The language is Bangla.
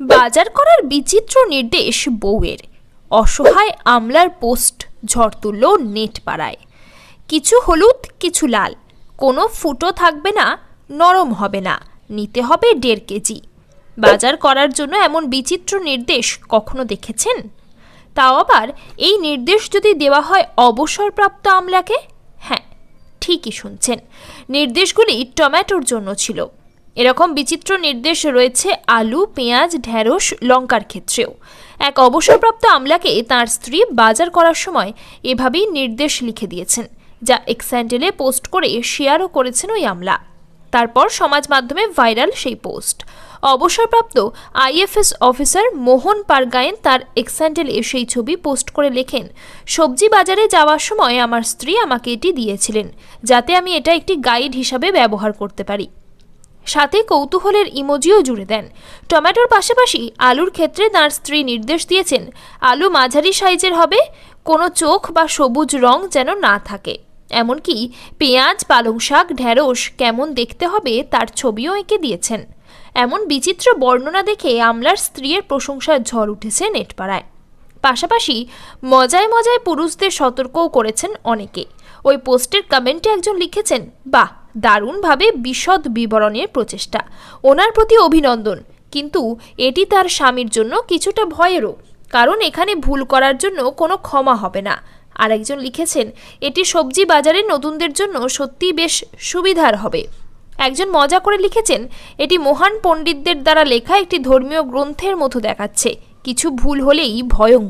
বাজার করার বিচিত্র নির্দেশ বউয়ের। অসহায় আমলার পোস্ট ঝড় তুলল নেট পাড়ায় কিছু হলুদ, কিছু লাল। কোনো ফুটো থাকবে না, নরম হবে না। নিতে হবে দেড় কেজি। বাজার করার জন্য এমন বিচিত্র নির্দেশ কখনো দেখেছেন? তাও আবার এই নির্দেশ যদি দেওয়া হয় অবসরপ্রাপ্ত আমলাকে? হ্যাঁ ঠিকই শুনছেন। নির্দেশগুলি টমেটোর জন্য ছিল। এরকম বিচিত্র নির্দেশ রয়েছে আলু, পেঁয়াজ ঢ্যাঁড়স লঙ্কার ক্ষেত্রেও। এক অবসরপ্রাপ্ত আমলাকে তার স্ত্রী বাজার করার সময় এভাবেই নির্দেশ লিখে দিয়েছেন, যা এক্স্যান্ডেলে পোস্ট করে শেয়ারও করেছেন ওই আমলা। তারপর সমাজ মাধ্যমে ভাইরাল সেই পোস্ট। অবসরপ্রাপ্ত আইএফএস অফিসার মোহন পারগায়েন তার এক্স্যান্ডেলে সেই ছবি পোস্ট করে লেখেন, সবজি বাজারে যাওয়ার সময় আমার স্ত্রী আমাকে এটি দিয়েছিলেন, যাতে আমি এটা একটি গাইড হিসাবে ব্যবহার করতে পারি। সাথে কৌতূহলের ইমোজিও জুড়ে দেন। টমেটোর পাশাপাশি আলুর ক্ষেত্রে তাঁর স্ত্রী নির্দেশ দিয়েছেন, আলু মাঝারি সাইজের হবে, কোনো চোখ বা সবুজ রং যেন না থাকে। এমনকি পেঁয়াজ, পালং শাক ঢ্যাঁড়স কেমন দেখতে হবে তার ছবিও এঁকে দিয়েছেন। এমন বিচিত্র বর্ণনা দেখে আমলার স্ত্রীর প্রশংসার ঝড় উঠেছে নেটপাড়ায়। পাশাপাশি মজায় মজায় পুরুষদের সতর্কও করেছেন অনেকে। ওই পোস্টের কমেন্টে একজন লিখেছেন, বাহ দারুণভাবে বিশদ বিবরণের প্রচেষ্টা। ওনার প্রতি অভিনন্দন। কিন্তু এটি তার স্বামীর জন্য কিছুটা ভয়েরও, কারণ এখানে ভুল করার জন্য কোনো ক্ষমা হবে না। আরেকজন লিখেছেন, এটি সবজি বাজারে নতুনদের জন্য সত্যিই বেশ সুবিধার হবে। একজন মজা করে লিখেছেন, এটি মহান পণ্ডিতদের দ্বারা লেখা একটি ধর্মীয় গ্রন্থের মতো দেখাচ্ছে। কিছু ভুল হলেই ভয়ঙ্কর।